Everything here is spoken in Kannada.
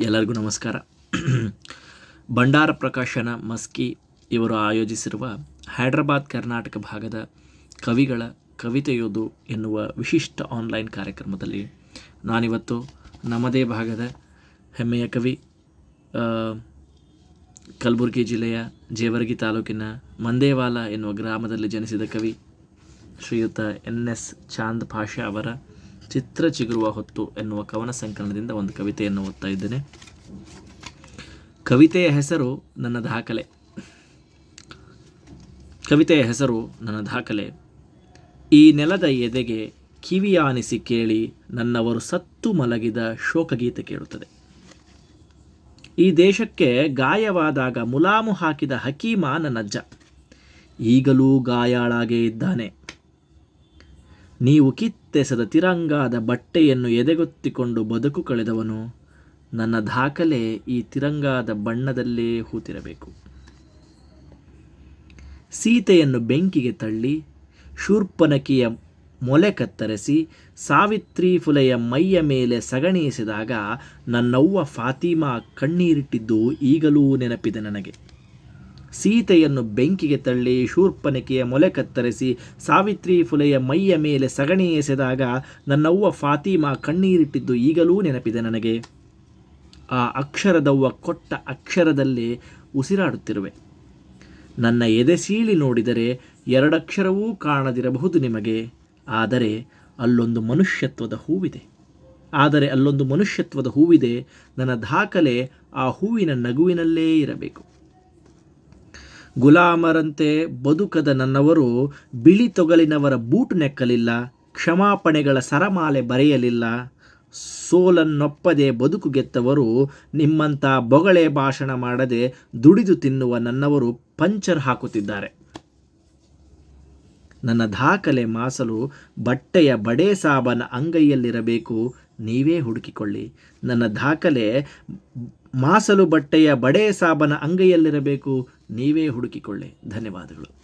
ಎಲ್ಲರಿಗೂ ನಮಸ್ಕಾರ. ಭಂಡಾರ ಪ್ರಕಾಶನ ಮಸ್ಕಿ ಇವರು ಆಯೋಜಿಸಿರುವ ಹೈದ್ರಾಬಾದ್ ಕರ್ನಾಟಕ ಭಾಗದ ಕವಿಗಳ ಕವಿತೆಯೋದು ಎನ್ನುವ ವಿಶಿಷ್ಟ ಆನ್ಲೈನ್ ಕಾರ್ಯಕ್ರಮದಲ್ಲಿ ನಾನಿವತ್ತು ನಮ್ಮದೇ ಭಾಗದ ಹೆಮ್ಮೆಯ ಕವಿ ಕಲಬುರಗಿ ಜಿಲ್ಲೆಯ ಜೇವರ್ಗಿ ತಾಲೂಕಿನ ಮಂದೇವಾಲ ಎನ್ನುವ ಗ್ರಾಮದಲ್ಲಿ ಜನಿಸಿದ ಕವಿ ಶ್ರೀಯುತ ಎನ್ ಎಸ್ ಚಾಂದ್ ಭಾಷಾ ಅವರ ಚಿತ್ರ ಚಿಗುರುವ ಹೊತ್ತು ಎನ್ನುವ ಕವನ ಸಂಕಲನದಿಂದ ಒಂದು ಕವಿತೆಯನ್ನು ಓದ್ತಾ ಇದ್ದೇನೆ. ಕವಿತೆಯ ಹೆಸರು ನನ್ನ ದಾಖಲೆ. ಕವಿತೆಯ ಹೆಸರು ನನ್ನ ದಾಖಲೆ. ಈ ನೆಲದ ಎದೆಗೆ ಕಿವಿಯಾನಿಸಿ ಕೇಳಿ ನನ್ನವರು ಸತ್ತು ಮಲಗಿದ ಶೋಕಗೀತೆ ಕೇಳುತ್ತದೆ. ಈ ದೇಶಕ್ಕೆ ಗಾಯವಾದಾಗ ಮುಲಾಮು ಹಾಕಿದ ಹಕೀಮ ನನ್ನಜ್ಜ ಈಗಲೂ ಗಾಯಾಳಾಗೇ ಇದ್ದಾನೆ. ನೀವು ಕಿತ್ತೆಸದ ತಿರಂಗಾದ ಬಟ್ಟೆಯನ್ನು ಎದೆಗೊತ್ತಿಕೊಂಡು ಬದುಕು ಕಳೆದವನು, ನನ್ನ ದಾಖಲೆ ಈ ತಿರಂಗಾದ ಬಣ್ಣದಲ್ಲೇ ಹೂತಿರಬೇಕು. ಸೀತೆಯನ್ನು ಬೆಂಕಿಗೆ ತಳ್ಳಿ, ಶೂರ್ಪನಕಿಯ ಮೊಲೆ ಕತ್ತರಿಸಿ, ಸಾವಿತ್ರಿ ಫುಲೆಯ ಮೈಯ ಮೇಲೆ ಸಗಣಿಸಿದಾಗ ನನ್ನವ್ವ ಫಾತಿಮಾ ಕಣ್ಣೀರಿಟ್ಟಿದ್ದು ಈಗಲೂ ನೆನಪಿದೆ ನನಗೆ. ಸೀತೆಯನ್ನು ಬೆಂಕಿಗೆ ತಳ್ಳಿ ಶೂರ್ಪನಿಕೆಯ ಮೊಲೆ ಕತ್ತರಿಸಿ ಸಾವಿತ್ರಿ ಫುಲೆಯ ಮೈಯ ಮೇಲೆ ಸಗಣಿ ಎಸೆದಾಗ ನನ್ನವ್ವ ಫಾತಿಮಾ ಕಣ್ಣೀರಿಟ್ಟಿದ್ದು ಈಗಲೂ ನೆನಪಿದೆ ನನಗೆ. ಆ ಅಕ್ಷರದವ್ವ ಕೊಟ್ಟ ಅಕ್ಷರದಲ್ಲಿ ಉಸಿರಾಡುತ್ತಿರುವೆ. ನನ್ನ ಎದೆ ಸೀಳಿ ನೋಡಿದರೆ ಎರಡಕ್ಷರವೂ ಕಾಣದಿರಬಹುದು ನಿಮಗೆ. ಆದರೆ ಅಲ್ಲೊಂದು ಮನುಷ್ಯತ್ವದ ಹೂವಿದೆ. ಆದರೆ ಅಲ್ಲೊಂದು ಮನುಷ್ಯತ್ವದ ಹೂವಿದೆ. ನನ್ನ ದಾಖಲೆ ಆ ಹೂವಿನ ನಗುವಿನಲ್ಲೇ ಇರಬೇಕು. ಗುಲಾಮರಂತೆ ಬದುಕದ ನನ್ನವರು ಬಿಳಿ ತೊಗಲಿನವರ ಬೂಟು ನೆಕ್ಕಲಿಲ್ಲ, ಕ್ಷಮಾಪಣೆಗಳ ಸರಮಾಲೆ ಬರೆಯಲಿಲ್ಲ. ಸೋಲನ್ನೊಪ್ಪದೆ ಬದುಕು ಗೆತ್ತವರು ನಿಮ್ಮಂಥ ಬೊಗಳೆ ಭಾಷಣ ಮಾಡದೆ ದುಡಿದು ತಿನ್ನುವ ನನ್ನವರು ಪಂಚರ್ ಹಾಕುತ್ತಿದ್ದಾರೆ. ನನ್ನ ದಾಖಲೆ ಮಾಸಲು ಬಟ್ಟೆಯ ಬಡೇ ಸಾಬನ ಅಂಗೈಯಲ್ಲಿರಬೇಕು, ನೀವೇ ಹುಡುಕಿಕೊಳ್ಳಿ. ನನ್ನ ದಾಖಲೆ ಮಾಸಲು ಬಟ್ಟೆಯ ಬಡೇ ಸಾಬನ ಅಂಗೈಯಲ್ಲಿರಬೇಕು ನೀವೇ ಹುಡುಕಿಕೊಳ್ಳೆ. ಧನ್ಯವಾದಗಳು.